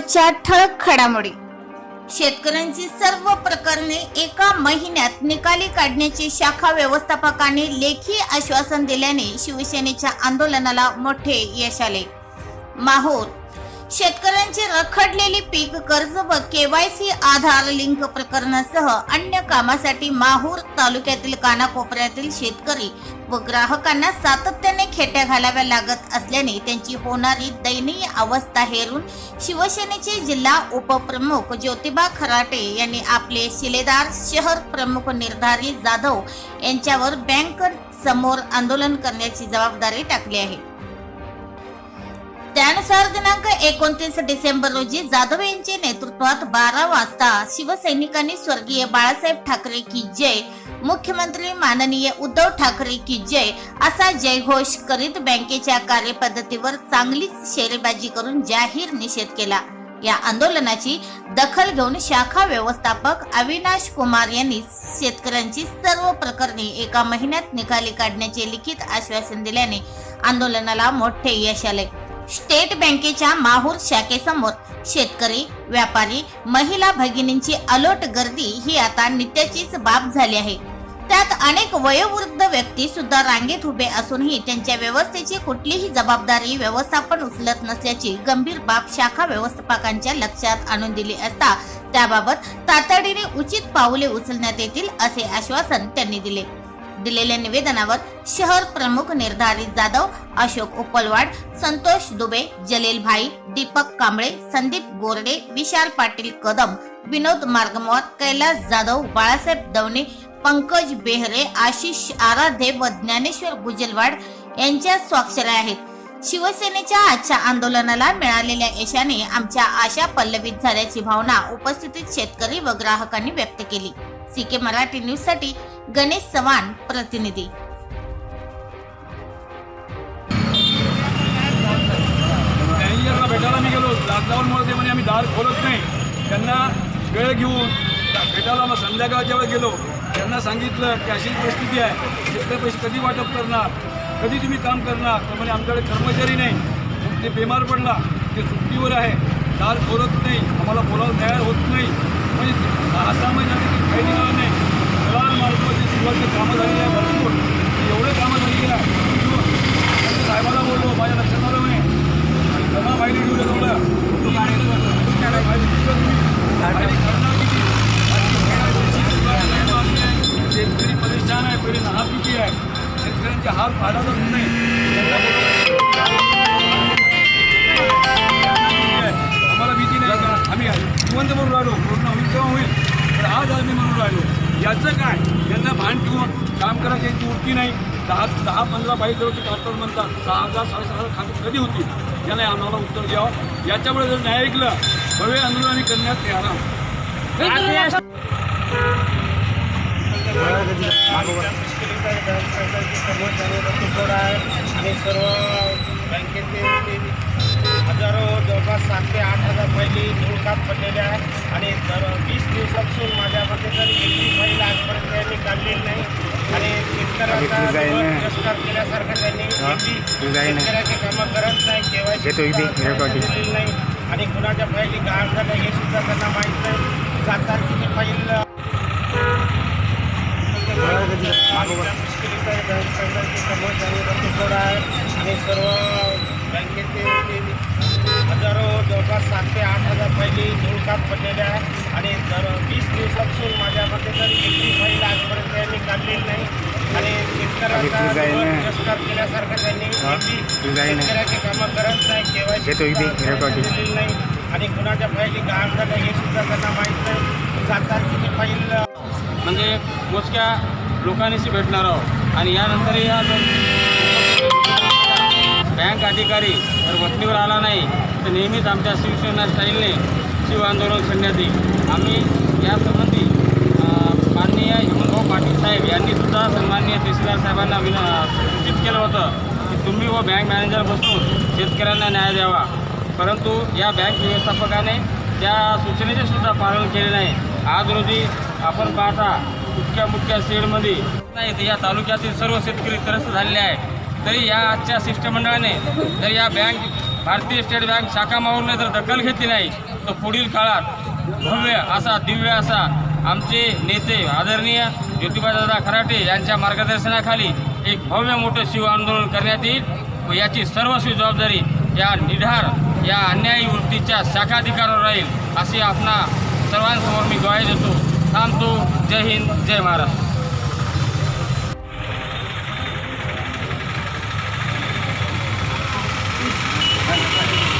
आजच्या ठळक घडामोडी. शेतकऱ्यांची सर्व प्रकरणे एका महिन्यात निकाली काढण्याचे शाखा व्यवस्थापकाने लेखी आश्वासन दिल्याने शिवसेनेच्या आंदोलनाला मोठे यश आले. माहूर शेतकऱ्यांची रखडलेली पीक कर्ज व केवायसी आधार लिंक प्रकरणासह अन्य कामासाठी माहूर तालुक्यातील कानाकोपऱ्यातील शेतकरी व ग्राहकांना सातत्याने खेट्या घालाव्या लागत असल्याने त्यांची होणारी दयनीय अवस्था हेरून शिवसेनेचे जिल्हा उपप्रमुख ज्योतिबा खराटे यांनी आपले शिलेदार शहर प्रमुख निर्धारी जाधव यांच्यावर बँक समोर आंदोलन करण्याची जबाबदारी टाकली आहे. त्यानुसार दिनांक एकोणतीस डिसेंबर रोजी जाधव यांच्या नेतृत्वात बारा वाजता शिवसैनिकांनी स्वर्गीय बाळासाहेब ठाकरे की जय मुख्यमंत्री माननीय उद्धव ठाकरे की जय असा जयघोष करीत बँकेच्या कार्यपद्धतीवर चांगलीच शेरेबाजी करून जाहीर निषेध केला. या आंदोलनाची दखल घेऊन शाखा व्यवस्थापक अविनाश कुमार यांनी शेतकऱ्यांची सर्व प्रकरणे एका महिन्यात निकाली काढण्याचे लिखित आश्वासन दिल्याने आंदोलनाला मोठे यश आले. स्टेट बँकेच्या माहूर शाखेसमोर शेतकरी व्यापारी महिला भगिनींची अलोट गर्दी ही आता नित्याचीच बाब झाली आहे. त्यात अनेक वयोवृद्ध व्यक्ती सुद्धा रांगेत उभे असूनही त्यांच्या व्यवस्थेची कुठलीही जबाबदारी व्यवस्थापन उचलत नसल्याची गंभीर बाब शाखा व्यवस्थापकांच्या लक्षात आणून दिली असता त्याबाबत तातडीने उचित पाऊले उचलण्यात येतील असे आश्वासन त्यांनी दिले. दिलेल्या निवेदनावर शहर प्रमुख निर्धारित जाधव अशोक उपलवाड संतोष दुबे जलील भाई दीपक कांबळे संदीप गोरडे विशाल पाटील कदम विनोद मार्गमोर कैलास जाधव बाळासाहेब दवणे पंकज बेहरे आशिष आराधे व ज्ञानेश्वर गुजलवाड यांच्या स्वाक्षऱ्या आहेत. शिवसेनेच्या आजच्या आंदोलनाला मिळालेल्या यशाने आमच्या आशा पल्लवित झाल्याची भावना उपस्थित शेतकरी व ग्राहकांनी व्यक्त केली. सी के मराठी न्यूजसाठी गणेश चव्हाण प्रतिनिधी. मॅनेजरला भेटायला मी गेलो. लॉकडाऊनमुळे ते म्हणे आम्ही दार खोलत नाही. त्यांना वेळ घेऊन भेटायला मग संध्याकाळच्या वेळ गेलो. त्यांना सांगितलं की अशी परिस्थिती आहे. शेतकरी पैसे कधी वाटप करणार? कधी तुम्ही काम करणार? तर म्हणजे आमच्याकडे कर्मचारी नाही. मग ते बेमार पडला. ते सुट्टीवर आहे. दार खोलत नाही. आम्हाला बोलायला तयार होत नाही. होती नाही. दहा दहा पंधरा बाई जवळचे काढतात म्हणतात. सहा हजार साडेसहा हजार खाते कधी होतील याला आम्हाला उत्तर द्यावं. याच्यामुळे जर न्याय ऐकलं भव्य आंदोलन आम्ही करण्यात तयार आणि सर्व बँकेचे हजारो जवळपास सात ते आठ हजार पहिली निवडकात पडलेले आहे आणि दर वीस दिवसापासून माझ्यामध्ये मते तर एकही महिला आजपर्यंत काढलेली नाही. आणि शेतकऱ्यांना केल्यासारखं त्यांनी शेतकऱ्याचे कामं करत नाही केवायसी नाही आणि कुणाच्या फाईली गहाण झाल्या हे सुद्धा त्यांना माहीत नाही. सात तारखेची फाईल आणि सर्व बँकेचे हजारो जवळपास सात ते आठ हजार पहिली निवडकात पडलेले आहे. आणि दर वीस दिवसापासून माझ्या मते तर एकही फाईल आजपर्यंत त्यांनी काढलेली नाही आणि शेतकऱ्यांना तिरस्कार केल्यासारखं त्यांनी शेतकऱ्याचे कामं करत नाही केवायसी नाही आणि कुणाच्या फाईली गहाण झाल्या हे सुद्धा त्यांना माहीत नाही. सात तारखेची फाईल म्हणजे मोजक्या लोकांनीशी भेटणार आहोत. आणि यानंतर या बँक अधिकारी जर वतनीवर आला नाही तर नेहमीच आमच्या शिवसेना स्टाईलने शिव आंदोलन करण्यात येईल. आम्ही यासंबंधी अं, माननीय हेमंतभाऊ पाटील साहेब यांनी सुद्धा सन्माननीय तहसीलदार साहेबांना विना सूचित केलं होतं की तुम्ही व बँक मॅनेजर बसून शेतकऱ्यांना न्याय द्यावा. परंतु या बँक व्यवस्थापकाने त्या सूचनेचे सुद्धा पालन केले नाही. आज रोजी आपण पाहता मुख्या मुख्या सीडमध्ये नाही तर या तालुक्यातील सर्व शेतकरी त्रस्त झालेले आहे तरी या आजच्या शिष्टमंडळाने जर या बँक भारतीय स्टेट बँक शाखा माहूरने जर दखल घेतली नाही तर पुढील काळात भव्य असा दिव्य असा आमचे नेते आदरणीय ज्योतिबादादा खराटे यांच्या मार्गदर्शनाखाली एक भव्य मोठं शिव आंदोलन करण्यात येईल व याची सर्वस्वी जबाबदारी या निढार या अन्यायी वृत्तीच्या शाखाधिकारावर राहील अशी आपणा सर्वांसमोर मी ग्वाही देतो. थांबतो जय हिंद. जय महाराष्ट्र.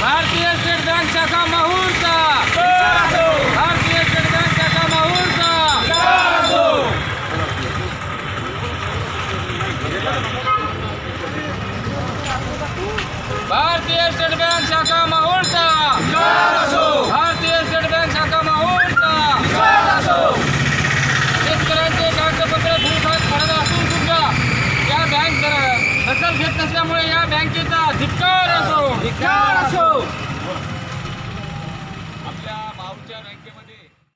भारतीय स्टेट बँक शाखा माहूरचा! शाखा असो. भारतीय स्टेट बँक शाखा असो. शेतकऱ्यांचे कागदपत्र भूभाग पडत असून सुद्धा या बँक दखल घेत नसल्यामुळे या बँकेचा धिक्कार असो. धिक्कार असो.